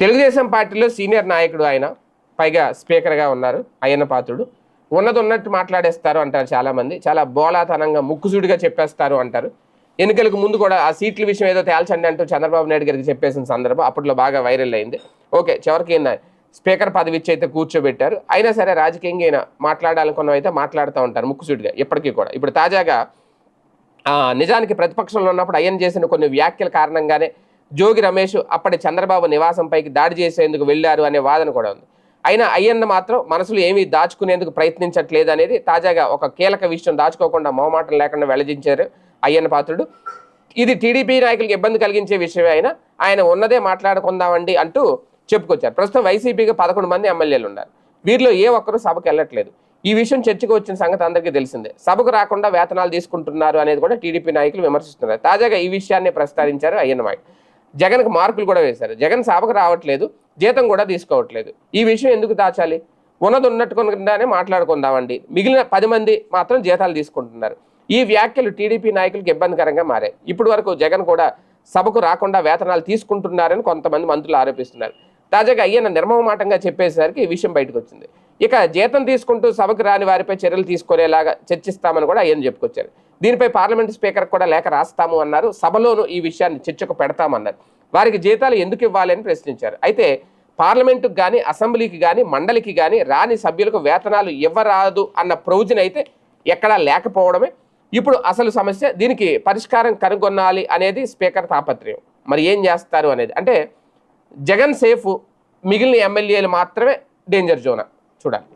తెలుగుదేశం పార్టీలో సీనియర్ నాయకుడు ఆయన పైగా స్పీకర్గా ఉన్నారు అయ్యన్న పాత్రుడు. ఉన్నది ఉన్నట్టు మాట్లాడేస్తారు అంటారు చాలామంది. చాలా బోలాతనంగా ముక్కుసూడిగా చెప్పేస్తారు అంటారు. ఎన్నికలకు ముందు కూడా ఆ సీట్ల విషయం ఏదో తేల్చండి అంటూ చంద్రబాబు నాయుడు గారికి చెప్పేసిన సందర్భం అప్పట్లో బాగా వైరల్ అయింది. ఓకే చివరికి ఈయన స్పీకర్ పదవి ఇచ్చి అయితే కూర్చోబెట్టారు. అయినా సరే రాజకీయంగా అయినా మాట్లాడాలనుకున్నవి అయితే మాట్లాడుతూ ఉంటారు ముక్కుసూటిగా ఇప్పటికీ కూడా. ఇప్పుడు తాజాగా ఆ, నిజానికి ప్రతిపక్షంలో ఉన్నప్పుడు అయ్యన్ చేసిన కొన్ని వ్యాఖ్యల కారణంగానే జోగి రమేష్ అప్పటి చంద్రబాబు నివాసంపైకి దాడి చేసేందుకు వెళ్ళారు అనే వాదన కూడా ఉంది. అయినా అయ్యన్న మాత్రం మనసులో ఏమీ దాచుకునేందుకు ప్రయత్నించట్లేదు అనేది తాజాగా ఒక కీలక విషయం దాచుకోకుండా మొహమాటం లేకుండా వెల్లడించారు అయ్యన్న పాత్రుడు. ఇది టీడీపీ నాయకులకు ఇబ్బంది కలిగించే విషయమే అయినా ఆయన ఉన్నదే మాట్లాడుకుందామండి అంటూ చెప్పుకొచ్చారు. ప్రస్తుతం వైసీపీకి పదకొండు మంది ఎమ్మెల్యేలు ఉన్నారు. వీరిలో ఏ ఒక్కరూ సభకు వెళ్ళట్లేదు. ఈ విషయం చర్చకు వచ్చిన సంగతి అందరికీ తెలిసిందే. సభకు రాకుండా వేతనాలు తీసుకుంటున్నారు అనేది కూడా టీడీపీ నాయకులు విమర్శిస్తున్నారు. తాజాగా ఈ విషయాన్ని ప్రస్తావించారు అయ్యన్న జగన్కి మార్కులు కూడా వేశారు. జగన్ సభకు రావట్లేదు జీతం కూడా తీసుకోవట్లేదు. ఈ విషయం ఎందుకు దాచాలి? ఉన్నది ఉన్నట్టుకుండానే మాట్లాడుకుందామండి. మిగిలిన పది మంది మాత్రం జీతాలు తీసుకుంటున్నారు. ఈ వ్యాఖ్యలు టీడీపీ నాయకులకు ఇబ్బందికరంగా మారాయి. ఇప్పటి వరకు జగన్ కూడా సభకు రాకుండా వేతనాలు తీసుకుంటున్నారని కొంతమంది మంత్రులు ఆరోపిస్తున్నారు. తాజాగా అయ్యన్న నిర్మమాటంగా చెప్పేసరికి ఈ విషయం బయటకు వచ్చింది ఇక జీతం తీసుకుంటూ సభకు రాని వారిపై చర్యలు తీసుకునేలాగా చర్చిస్తామని కూడా అయ్యన్న చెప్పుకొచ్చారు. దీనిపై పార్లమెంట్ స్పీకర్ కూడా లేఖ రాస్తాము అన్నారు. సభలోనూ ఈ విషయాన్ని చర్చకు పెడతామన్నారు. వారికి జీతాలు ఎందుకు ఇవ్వాలి అని ప్రశ్నించారు. అయితే పార్లమెంటుకు కానీ అసెంబ్లీకి కానీ మండలికి కానీ రాని సభ్యులకు వేతనాలు ఇవ్వరాదు అన్న ప్రొవిజన్ అయితే ఎక్కడా లేకపోవడమే. ఇప్పుడు అసలు సమస్య దీనికి పరిష్కారం కనుగొనాలి అనేది స్పీకర్ తాపత్రయం. మరి ఏం చేస్తారు అనేది. అంటే జగన్ సేఫ్ మిగిలిన ఎమ్మెల్యేలు మాత్రమే డేంజర్ జోన్. చూడాలి.